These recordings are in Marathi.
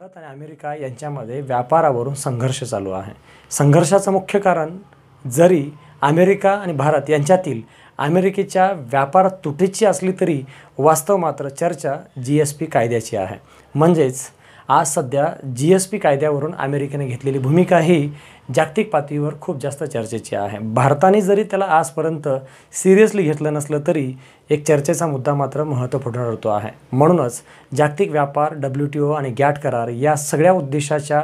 भारत आणि अमेरिका यांच्यामध्ये व्यापारावरून संघर्ष चालू आहे. संघर्षाचं मुख्य कारण जरी अमेरिका आणि भारत यांच्यातील अमेरिकेच्या व्यापार तुटीची असली तरी वास्तव मात्र चर्चा जी एस पी कायद्याची आहे. म्हणजेच आज सध्या जी एस पी कायद्यावरून अमेरिकेने घेतलेली भूमिका ही जागतिक पातळीवर खूप जास्त चर्चेची आहे. भारताने जरी त्याला आजपर्यंत सिरियसली घेतलं नसलं तरी एक चर्चेचा मुद्दा मात्र महत्त्वपूर्ण ठरतो आहे. म्हणूनच जागतिक व्यापार डब्ल्यू टी ओ आणि गॅट करार या सगळ्या उद्देशाच्या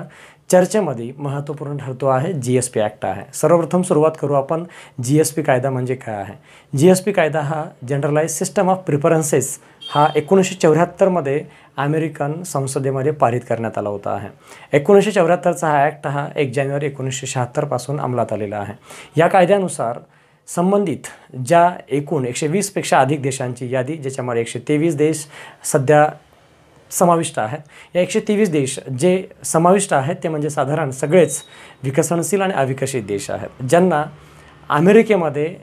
चर्चेमध्ये महत्त्वपूर्ण ठरतो आहे जी एस पी ॲक्ट आहे. सर्वप्रथम सुरुवात करू आपण जी एस पी कायदा म्हणजे काय आहे. जी एस पी कायदा हा जनरलाइज सिस्टम ऑफ प्रिफरन्सेस हा एकोणीसशे चौऱ्याहत्तरमध्ये अमेरिकन संसदेमध्ये पारित करण्यात आला होता आहे. एकोणीसशे चौऱ्याहत्तरचा हा ॲक्ट हा एक जानेवारी एकोणीसशे शहात्तरपासून अंमलात आलेला आहे. या कायद्यानुसार संबंधित ज्या एकूण एकशे वीसपेक्षा अधिक देशांची यादी ज्याच्यामध्ये एकशे तेवीस देश सध्या समाविष्ट आहेत या एकशे तेवीस देश जे समाविष्ट आहेत ते म्हणजे साधारण सगळेच विकसनशील आणि अविकसित देश आहेत. ज्यांना अमेरिकेमध्ये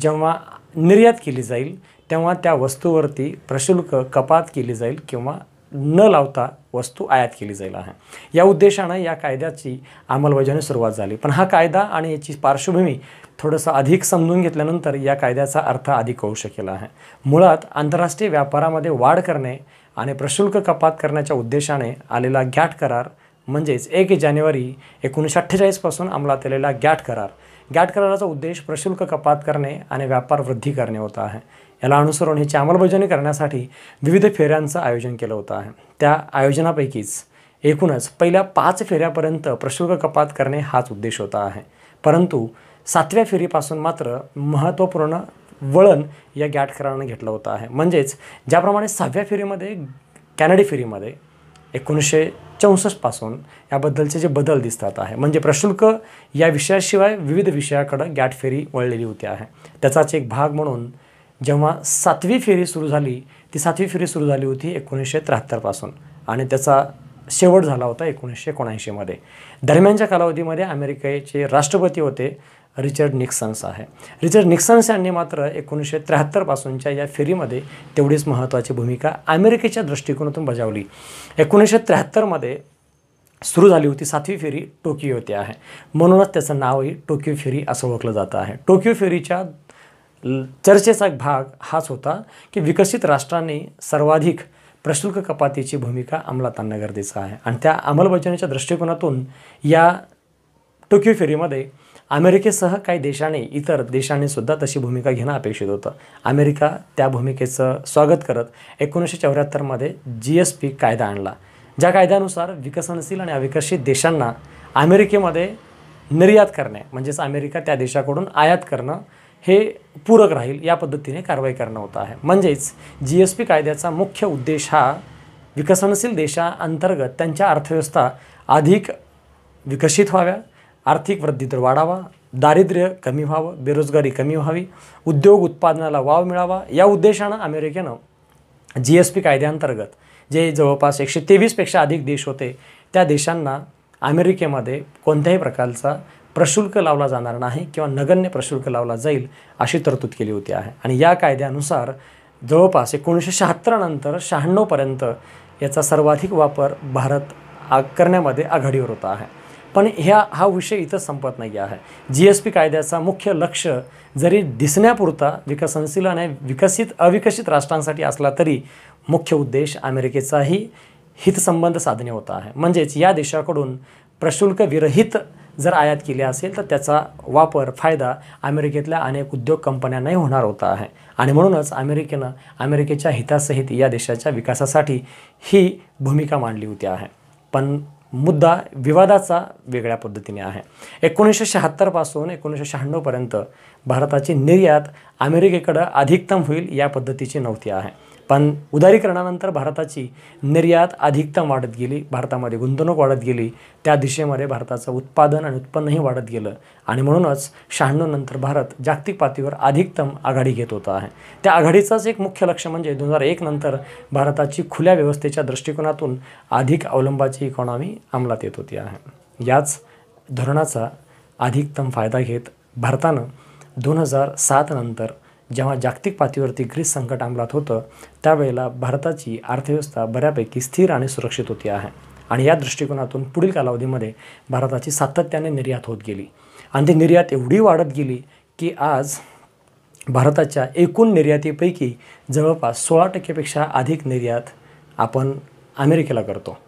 जेव्हा निर्यात केली जाईल तेव्हा त्या वस्तूवरती प्रशुल्क कपात केली जाईल किंवा न लावता वस्तू आयात केली जाईल आहे. या उद्देशानं या कायद्याची अंमलबजावणी सुरुवात झाली. पण हा कायदा आणि याची पार्श्वभूमी थोडंसं अधिक समजून घेतल्यानंतर या कायद्याचा अर्थ अधिक होऊ शकेल आहे. मुळात आंतरराष्ट्रीय व्यापारामध्ये वाढ करणे आणि प्रशुल्क कपात करण्याच्या उद्देशाने आलेला गॅट करार म्हणजेच एक जानेवारी एकोणीसशे अठ्ठेचाळीसपासून अंमलात आलेला गॅट करार. गॅट कराराचा उद्देश प्रशुल्क कपात करणे आणि व्यापार वृद्धी करणे होता आहे. याला अनुसरून ह्याची अंमलबजावणी करण्यासाठी विविध फेऱ्यांचं आयोजन केलं होतं आहे. त्या आयोजनापैकीच एकूणच पहिल्या पाच फेऱ्यापर्यंत प्रशुल्क कपात करणे हाच उद्देश होता आहे. परंतु सातव्या फेरीपासून मात्र महत्त्वपूर्ण वळण या गॅट करारानं घेतलं होतं आहे. म्हणजेच ज्याप्रमाणे सहाव्या फेरीमध्ये कॅनडी फेरीमध्ये एकोणीसशे चौसष्टपासून याबद्दलचे जे बदल दिसतात आहे. म्हणजे प्रशुल्क या विषयाशिवाय विविध विषयाकडं गॅट फेरी वळलेली होती आहे. त्याचाच एक भाग म्हणून जेव्हा सातवी फेरी सुरू झाली ती सातवी फेरी सुरू झाली होती एकोणीसशे त्र्याहत्तरपासून आणि त्याचा शेवट झाला होता एकोणीसशे एकोणऐंशीमध्ये. दरम्यानच्या कालावधीमध्ये अमेरिकेचे राष्ट्रपती होते रिचर्ड निक्सन्स आहे. रिचर्ड निक्सन्स यांनी मात्र एकोणीसशे त्र्याहत्तरपासूनच्या या फेरीमध्ये तेवढीच महत्त्वाची भूमिका अमेरिकेच्या दृष्टिकोनातून बजावली. एकोणीसशे त्र्याहत्तरमध्ये सुरू झाली होती सातवी फेरी टोकियो होती आहे. म्हणूनच त्याचं नावही टोकियो फेरी असं ओळखलं जातं आहे. टोकियो फेरीच्या चर्चेचा एक भाग हाच होता की विकसित राष्ट्रांनी सर्वाधिक प्रशुल्क कपातीची भूमिका अंमलात आणणं गरजेचं आहे. आणि त्या अंमलबजावणीच्या दृष्टिकोनातून या टोकियो फेरीमध्ये अमेरिकेसह काही देशाने इतर देशांनी सुद्धा तशी भूमिका घेणं अपेक्षित होतं. अमेरिका त्या भूमिकेचं स्वागत करत एकोणीसशे चौऱ्याहत्तरमध्ये जी एस पी कायदा आणला. ज्या कायद्यानुसार विकसनशील आणि अविकसित देशांना अमेरिकेमध्ये निर्यात करणे म्हणजेच अमेरिका त्या देशाकडून आयात करणं हे पूरक राहील या पद्धतीने कारवाई करणं होतं आहे. म्हणजेच जी एस पी कायद्याचा मुख्य उद्देश हा विकसनशील देशाअंतर्गत त्यांच्या अर्थव्यवस्था अधिक विकसित व्हाव्या आर्थिक वृद्धी दर वाढावा दारिद्र्य कमी व्हावं बेरोजगारी कमी व्हावी उद्योग उत्पादनाला वाव मिळावा या उद्देशानं अमेरिकेनं जी एस पी कायद्याअंतर्गत जे जवळपास एकशे तेवीसपेक्षा अधिक देश होते त्या देशांना अमेरिकेमध्ये कोणत्याही प्रकारचा प्रशुल्क लावला जाणार नाही किंवा नगण्य प्रशुल्क लावला जाईल अशी तरतूद केली होती आहे. आणि या कायद्यानुसार जवळपास एकोणीसशे शहात्तरनंतर शहाण्णवपर्यंत याचा सर्वाधिक वापर भारत आ करण्यामध्ये आघाडीवर होता आहे. पण ह्या हा विषय इथं संपत नाही आहे. जी एस पी कायद्याचा मुख्य लक्ष जरी दिसण्यापुरता विकसनशील आणि विकसित अविकसित राष्ट्रांसाठी असला तरी मुख्य उद्देश अमेरिकेचाही हितसंबंध साधणे होता आहे. म्हणजेच या देशाकडून प्रशुल्क विरहित जर आयात केली असेल तर त्याचा वापर फायदा अमेरिकेतल्या अनेक उद्योग कंपन्यांनाही होणार होता आहे. आणि म्हणूनच अमेरिकेनं अमेरिकेच्या हितासहित या देशाच्या विकासासाठी ही भूमिका मांडली होती आहे. पण मुद्दा विवादाचा वेगळ्या पद्धतीने आहे. एकोणीसशे शहात्तरपासून एकोणीसशे शहाण्णवपर्यंत भारताची निर्यात अमेरिकेकडं अधिकतम होईल या पद्धतीची नव्हती आहे. पण उदारीकरणानंतर भारताची निर्यात अधिकतम वाढत गेली. भारतामध्ये गुंतवणूक वाढत गेली. त्या दिशेमध्ये भारताचं उत्पादन आणि उत्पन्नही वाढत गेलं. आणि म्हणूनच शहाण्णव नंतर भारत जागतिक पातळीवर अधिकतम आघाडी घेत होता आहे. त्या आघाडीचाच एक मुख्य लक्ष म्हणजे दोन हजार एक नंतर भारताची खुल्या व्यवस्थेच्या दृष्टिकोनातून अधिक अवलंबाची इकॉनॉमी अंमलात येत होती आहे. याच धोरणाचा अधिकतम फायदा घेत भारतानं दोन हजार सात नंतर जेव्हा जागतिक पातळीवरती ग्रीस संकट अंमलात होतं त्यावेळेला भारताची अर्थव्यवस्था बऱ्यापैकी स्थिर आणि सुरक्षित होती आहे. आणि या दृष्टिकोनातून पुढील कालावधीमध्ये भारताची सातत्याने निर्यात होत गेली. आणि ती निर्यात एवढी वाढत गेली की आज भारताच्या एकूण निर्यातीपैकी जवळपास सोळा टक्केपेक्षा अधिक निर्यात आपण अमेरिकेला करतो.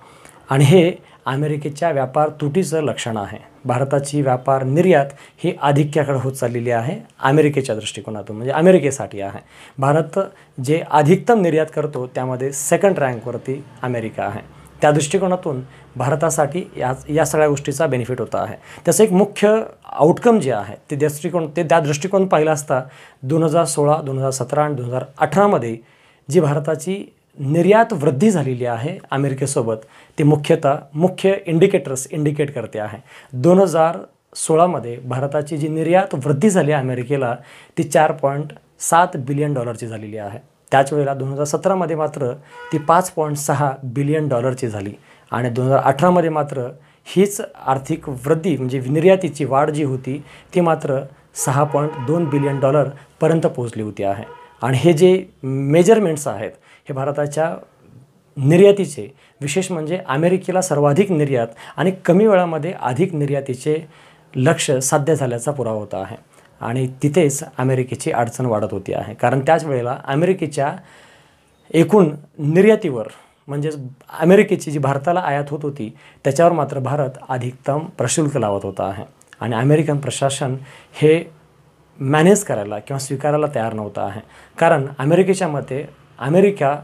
आणि हे अमेरिकेच्या व्यापार तुटीचं लक्षण आहे. भारताची व्यापार निर्यात ही आधिक्याकडे होत चाललेली आहे अमेरिकेच्या दृष्टिकोनातून म्हणजे अमेरिकेसाठी आहे. भारत जे अधिकतम निर्यात करतो त्यामध्ये सेकंड रँकवरती अमेरिका आहे. त्या दृष्टिकोनातून भारतासाठी या या सगळ्या गोष्टीचा बेनिफिट होता आहे. त्याचं एक मुख्य आउटकम जे आहे ते दृष्टिकोन ते त्या दृष्टिकोन पाहिलं असता दोन हजार सोळा दोन हजार सतरा आणि दोन हजार अठरामध्ये जी भारताची निर्यात वृद्धी झालेली आहे अमेरिकेसोबत. ते मुख्यतः मुख्य इंडिकेटर्स इंडिकेट करते आहे. दोन हजार सोळामध्ये भारताची जी निर्यात वृद्धी झाली आहे अमेरिकेला ती चार पॉईंट सात बिलियन डॉलरची झालेली आहे. त्याच वेळेला दोन हजार सतरामध्ये मात्र ती पाच पॉईंट सहा बिलियन डॉलरची झाली आणि दोन हजार अठरामध्ये मात्र हीच आर्थिक वृद्धी म्हणजे निर्यातीची वाढ जी होती ती मात्र सहा पॉईंट दोन बिलियन डॉलरपर्यंत पोहोचली होती आहे. आणि हे जे मेजरमेंट्स आहेत हे भारताच्या निर्यातीचे विशेष म्हणजे अमेरिकेला सर्वाधिक निर्यात आणि कमी वेळामध्ये अधिक निर्यातीचे लक्ष साध्य झाल्याचा पुरावा होता आहे. आणि तिथेच अमेरिकेची अडचण वाढत होती आहे. कारण त्याच वेळेला अमेरिकेच्या एकूण निर्यातीवर म्हणजेच अमेरिकेची जी भारताला आयात होत होती त्याच्यावर मात्र भारत अधिकतम प्रशुल्क लावत होता आहे. आणि अमेरिकन प्रशासन हे मॅनेज करायला किंवा स्वीकारायला तयार नव्हतं आहे. कारण अमेरिकेच्या मते अमेरिका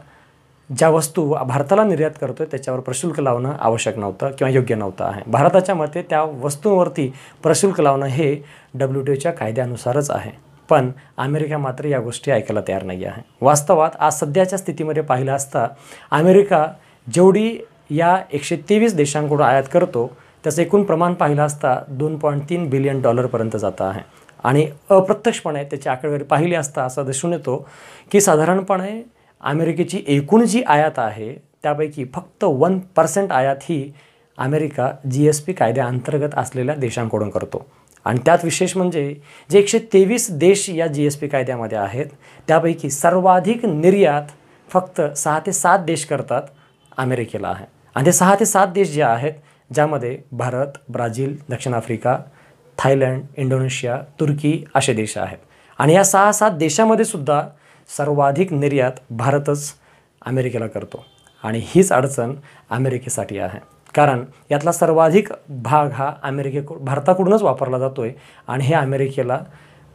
ज्या वस्तू भारताला निर्यात करतो आहे त्याच्यावर प्रशुल्क लावणं आवश्यक नव्हतं किंवा योग्य नव्हतं आहे. भारताच्या मते त्या वस्तूंवरती प्रशुल्क लावणं हे डब्ल्यू टी ओच्या कायद्यानुसारच आहे. पण अमेरिका मात्र या गोष्टी ऐकायला तयार नाही आहे. वास्तवात आज सध्याच्या स्थितीमध्ये पाहिलं असता अमेरिका जेवढी या एकशे तेवीस देशांकडून आयात करतो त्याचं एकूण प्रमाण पाहिलं असता दोन पॉईंट तीन बिलियन डॉलरपर्यंत जातं आहे. आणि अप्रत्यक्षपणे त्याची आकडेवारी पाहिली असता असं दिसून येतो की साधारणपणे अमेरिकेची एकूण जी आयात आहे त्यापैकी फक्त वन पर्सेंट आयात ही अमेरिका जी एस पी कायद्याअंतर्गत असलेल्या देशांकडून करतो. आणि त्यात विशेष म्हणजे जे एकशे तेवीस देश या जी एस पी कायद्यामध्ये आहेत त्यापैकी सर्वाधिक निर्यात फक्त सहा ते सात देश करतात अमेरिकेला आहे. आणि ते सहा ते सात देश जे आहेत ज्यामध्ये भारत ब्राझील दक्षिण आफ्रिका थायलंड इंडोनेशिया तुर्की असे देश आहेत. आणि या सहा सात देशामध्ये सुद्धा सर्वाधिक निर्यात भारतच अमेरिकेला करतो. आणि हीच अडचण अमेरिकेसाठी आहे. कारण यातला सर्वाधिक भाग हा अमेरिकेकडून भारताकडूनच वापरला जातो आहे आणि हे अमेरिकेला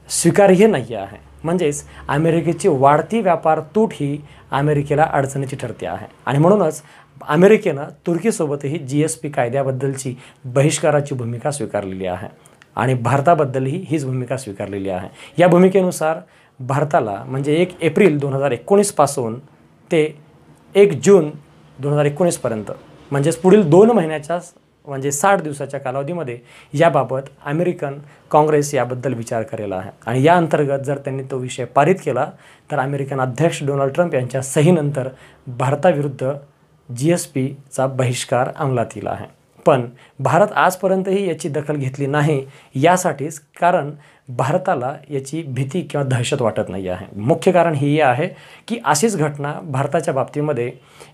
स्वीकार्य नाही आहे. म्हणजेच अमेरिकेची वाढती व्यापार तूट ही अमेरिकेला अडचणीची ठरते आहे. आणि म्हणूनच अमेरिकेनं तुर्कीसोबतही जी एस पी कायद्याबद्दलची बहिष्काराची भूमिका स्वीकारलेली आहे. आणि भारताबद्दलही हीच भूमिका स्वीकारलेली आहे. या भूमिकेनुसार भारताला म्हणजे एक एप्रिल दोन हजार एकोणीसपासून ते एक जून दोन हजार एकोणीसपर्यंत म्हणजेच पुढील दोन महिन्याच्या म्हणजे साठ दिवसाच्या कालावधीमध्ये याबाबत अमेरिकन काँग्रेस याबद्दल विचार करेल आहे. आणि या अंतर्गत जर त्यांनी तो विषय पारित केला तर अमेरिकन अध्यक्ष डोनाल्ड ट्रम्प यांच्या सहीनंतर भारताविरुद्ध जी एस पीचा बहिष्कार अंमलात येईल आहे. पण भारत आजपर्यंतही याची दखल घेतली नाही यासाठीच कारण भारताला याची भीती किंवा दहशत वाटत नाही आहे. मुख्य कारण हे आहे की अशीच घटना भारताच्या बाबतीमध्ये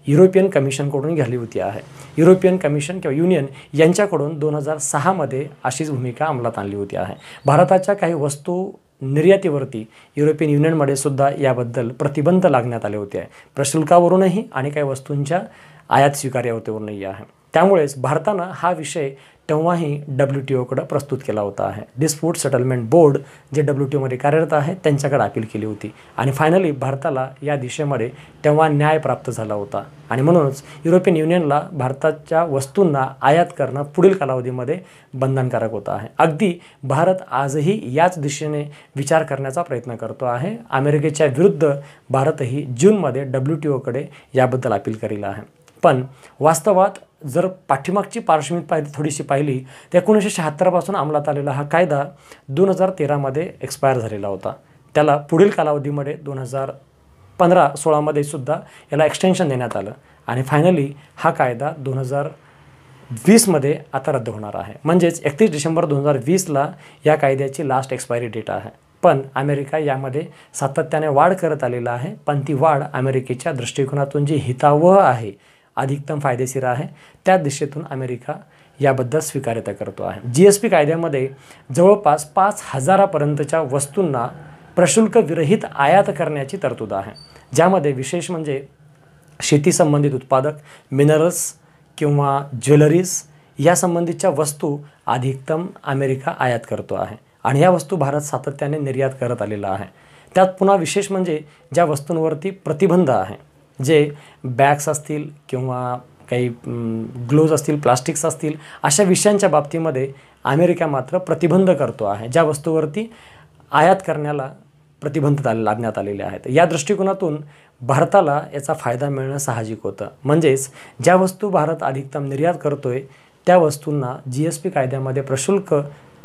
युरोपियन कमिशनकडून झाली होती आहे. युरोपियन कमिशन किंवा युनियन यांच्याकडून दोन हजार सहामध्ये अशीच भूमिका अंमलात आणली होती आहे. भारताच्या काही वस्तू निर्यातीवरती युरोपियन युनियनमध्ये सुद्धा याबद्दल प्रतिबंध लागण्यात आले होते. प्रशुल्कावरूनही आणि काही वस्तूंच्या आयात स्वीकार्यतेवरूनही आहे. त्यामुळेच भारतानं हा विषय तेव्हाही डब्ल्यू टी ओकडं प्रस्तुत केला होता आहे. डिस्प्यूट सेटलमेंट बोर्ड जे डब्ल्यू टी ओमध्ये कार्यरत आहे त्यांच्याकडे अपील केली होती. आणि फायनली भारताला या दिशेमध्ये तेव्हा न्याय प्राप्त झाला होता. आणि म्हणूनच युरोपियन युनियनला भारताच्या वस्तूंना आयात करणं पुढील कालावधीमध्ये बंधनकारक होतं आहे. अगदी भारत आजही याच दिशेने विचार करण्याचा प्रयत्न करतो आहे. अमेरिकेच्या विरुद्ध भारतही जूनमध्ये डब्ल्यू टी ओकडे याबद्दल अपील करील आहे. पण वास्तवात जर पाठीमागची पार्श्वभूमी पाहिली थोडीशी पाहिली तर एकोणीसशे शहात्तरपासून अंमलात आलेला हा कायदा दोन हजार तेरामध्ये एक्सपायर झालेला होता. त्याला पुढील कालावधीमध्ये दोन हजार पंधरा सोळामध्ये सुद्धा याला एक्सटेन्शन देण्यात आलं. आणि फायनली हा कायदा दोन हजार वीसमध्ये आता रद्द होणार आहे. म्हणजेच एकतीस डिसेंबर दोन हजार वीसला या कायद्याची लास्ट एक्सपायरी डेट आहे. पण अमेरिका यामध्ये सातत्याने वाढ करत आलेला आहे. पण ती वाढ अमेरिकेच्या दृष्टिकोनातून जी हितावह आहे अधिकतम फायदेशीर आहे. त्या दिशेतून अमेरिका याबद्दल स्वीकार्यता करतो आहे. जी एस पी कायद्यामध्ये जवळपास पाच हजारापर्यंतच्या वस्तूंना प्रशुल्क विरहित आयात करण्याची तरतूद आहे. ज्यामध्ये विशेष म्हणजे शेती संबंधित उत्पादक मिनरल्स किंवा ज्वेलरीज या संबंधीच्या वस्तू अधिकतम अमेरिका आयात करतो आहे. आणि ह्या वस्तू भारत सातत्याने निर्यात करत आलेला आहे. त्यात पुन्हा विशेष म्हणजे ज्या वस्तूंवरती प्रतिबंध आहे. जे बॅग्स असतील किंवा काही ग्लोव्ज असतील प्लास्टिक्स असतील अशा विषयांच्या बाबतीमध्ये अमेरिका मात्र प्रतिबंध करतो आहे. ज्या वस्तूवरती आयात करण्याला प्रतिबंध लादण्यात आलेले आहेत. या दृष्टिकोनातून भारताला याचा फायदा मिळणं साहजिक होतं. म्हणजेच ज्या वस्तू भारत अधिकतम निर्यात करतो आहे त्या वस्तूंना जी एस पी कायद्यामध्ये प्रशुल्क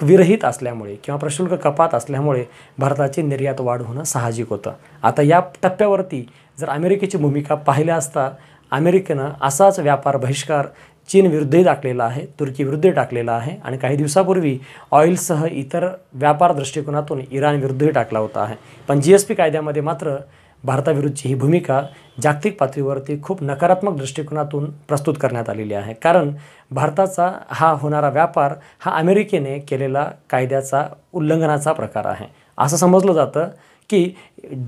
विरहित असल्यामुळे किंवा प्रशुल्क कपात असल्यामुळे भारताची निर्यात वाढ होणं साहजिक होतं. आता या टप्प्यावरती जर अमेरिकेची भूमिका पाहिल्या असता अमेरिकेनं असाच व्यापार बहिष्कार चीनविरुद्धही टाकलेला आहे तुर्की विरुद्धही टाकलेला आहे आणि काही दिवसापूर्वी ऑइलसह इतर व्यापार दृष्टिकोनातून इराण विरुद्धही टाकला होता आहे. पण जी एस पी कायद्यामध्ये मात्र भारताविरुद्धची ही भूमिका जागतिक पातळीवरती खूप नकारात्मक दृष्टिकोनातून प्रस्तुत करण्यात आलेली आहे. कारण भारताचा हा होणारा व्यापार हा अमेरिकेने केलेला कायद्याचा उल्लंघनाचा प्रकार आहे. असं समजलं जातं की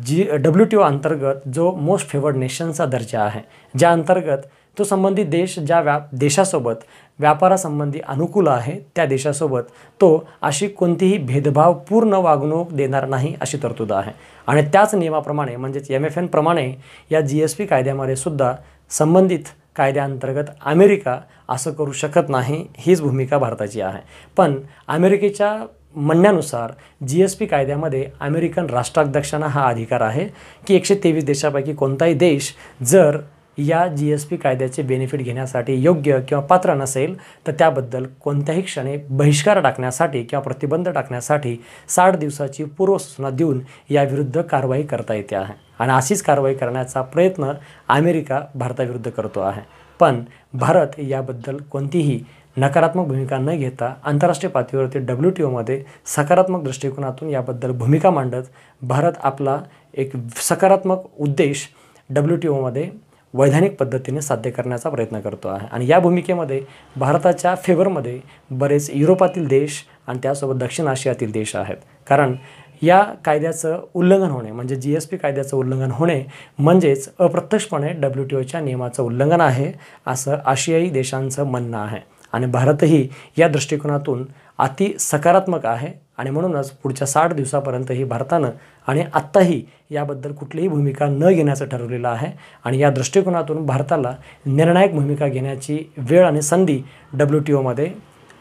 जी डब्ल्यू टी ओ अंतर्गत जो मोस्ट फेवर्ड नेशनचा दर्जा आहे ज्या अंतर्गत तो संबंधित देश ज्या व्या देशासोबत व्यापारासंबंधी अनुकूल आहे त्या देशासोबत तो अशी कोणतीही भेदभावपूर्ण वागणूक देणार नाही अशी तरतूद आहे. आणि त्याच नियमाप्रमाणे म्हणजेच एम एफ एनप्रमाणे या जी एस पी कायद्यामध्ये सुद्धा संबंधित कायद्याअंतर्गत अमेरिका असं करू शकत नाही हीच भूमिका भारताची आहे. पण अमेरिकेच्या म्हणण्यानुसार जी एस पी कायद्यामध्ये अमेरिकन राष्ट्राध्यक्षांना हा अधिकार आहे की एकशे तेवीस देशापैकी कोणताही देश जर या जी एस पी कायद्याचे बेनिफिट घेण्यासाठी योग्य किंवा पात्र नसेल तर त्याबद्दल कोणत्याही क्षणी बहिष्कार टाकण्यासाठी किंवा प्रतिबंध टाकण्यासाठी साठ दिवसाची पूर्वसूचना देऊन याविरुद्ध कारवाई करता येते आहे. आणि अशीच कारवाई करण्याचा प्रयत्न अमेरिका भारताविरुद्ध करतो आहे. पण भारत याबद्दल कोणतीही नकारात्मक भूमिका न घेता आंतरराष्ट्रीय पातळीवरती डब्ल्यू टी ओमध्ये सकारात्मक दृष्टिकोनातून याबद्दल भूमिका मांडत भारत आपला एक सकारात्मक उद्देश डब्ल्यू टी ओमध्ये वैधानिक पद्धतीने साध्य करण्याचा प्रयत्न करतो आहे. आणि या भूमिकेमध्ये भारताच्या फेवरमध्ये बरेच युरोपातील देश आणि त्यासोबत दक्षिण आशियातील देश आहेत. कारण या कायद्याचं उल्लंघन होणे म्हणजे जी एस पी कायद्याचं उल्लंघन होणे म्हणजेच अप्रत्यक्षपणे डब्ल्यू टी ओच्या नियमाचं उल्लंघन आहे असं आशियाई देशांचं म्हणणं आहे. आणि भारतही या दृष्टिकोनातून अति सकारात्मक आहे. आणि म्हणूनच पुढच्या साठ दिवसापर्यंतही भारतानं आणि आत्ताही याबद्दल कुठलीही भूमिका न घेण्याचं ठरवलेलं आहे. आणि या दृष्टिकोनातून भारताला निर्णायक भूमिका घेण्याची वेळ आणि संधी डब्ल्यू टी ओमध्ये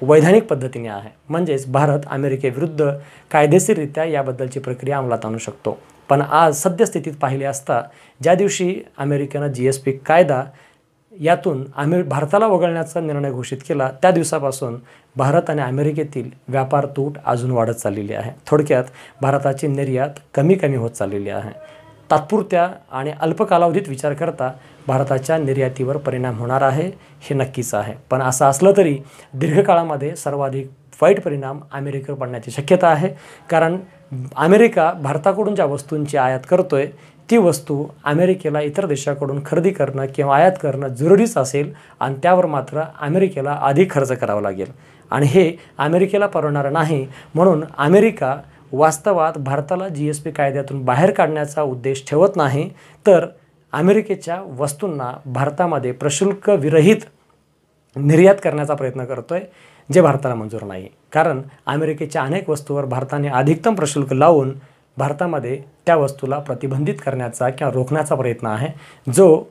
वैधानिक पद्धतीने आहे. म्हणजेच भारत अमेरिकेविरुद्ध कायदेशीररित्या याबद्दलची प्रक्रिया अंमलात आणू शकतो. पण आज सद्यस्थितीत पाहिले असता ज्या दिवशी अमेरिकेनं जी एस पी कायदा यातून आम्ही भारताला वगळण्याचा निर्णय घोषित केला. त्या दिवसापासून भारत आणि अमेरिकेतील व्यापार तूट अजून वाढत चाललेली आहे. थोडक्यात भारताची निर्यात कमी कमी होत चाललेली आहे. तात्पुरत्या आणि अल्प कालावधीत विचार करता भारताच्या निर्यातीवर परिणाम होणार आहे हे नक्कीच आहे. पण असं असलं तरी दीर्घकाळामध्ये सर्वाधिक वाईट परिणाम अमेरिकेवर पडण्याची शक्यता आहे. कारण अमेरिका भारताकडून ज्या वस्तूंची आयात करतो आहे ती वस्तू अमेरिकेला इतर देशाकडून खरेदी करणं किंवा आयात करणं जरुरीच असेल आणि त्यावर मात्र अमेरिकेला अधिक खर्च करावा लागेल. आणि हे अमेरिकेला परवडणारं नाही. म्हणून अमेरिका वास्तवात भारताला जी एस पी कायद्यातून बाहेर काढण्याचा उद्देश ठेवत नाही. तर अमेरिकेच्या वस्तूंना भारतामध्ये प्रशुल्क विरहित निर्यात करण्याचा प्रयत्न करतो आहे जे भारताला मंजूर नाही. कारण अमेरिकेच्या अनेक वस्तूवर भारताने अधिकतम प्रशुल्क लावून भारतामध्ये त्या वस्तूला प्रतिबंधित करण्याचा किंवा रोखण्याचा प्रयत्न आहे जो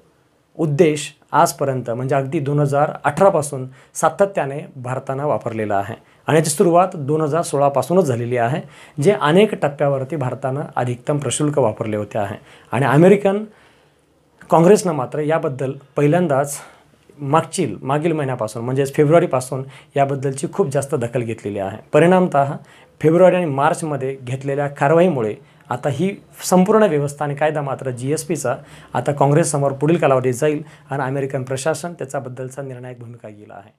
उद्देश आजपर्यंत म्हणजे अगदी दोन हजार अठरापासून सातत्याने भारतानं वापरलेला आहे. आणि याची सुरुवात दोन हजार सोळापासूनच झालेली आहे जे अनेक टप्प्यावरती भारतानं अधिकतम प्रशुल्क वापरले होते आहे. आणि अमेरिकन काँग्रेसनं मात्र याबद्दल पहिल्यांदाच मागचील मागील महिन्यापासून म्हणजेच फेब्रुवारीपासून याबद्दलची खूप जास्त दखल घेतलेली आहे. परिणामत फेब्रुवारी आणि मार्चमध्ये घेतलेल्या कारवाईमुळे आता ही संपूर्ण व्यवस्था आणि कायदा मात्र जी एस पीचा आता काँग्रेससमोर पुढील कालावधीत जाईल आणि अमेरिकन प्रशासन त्याच्याबद्दलचा निर्णायक भूमिका गेला आहे.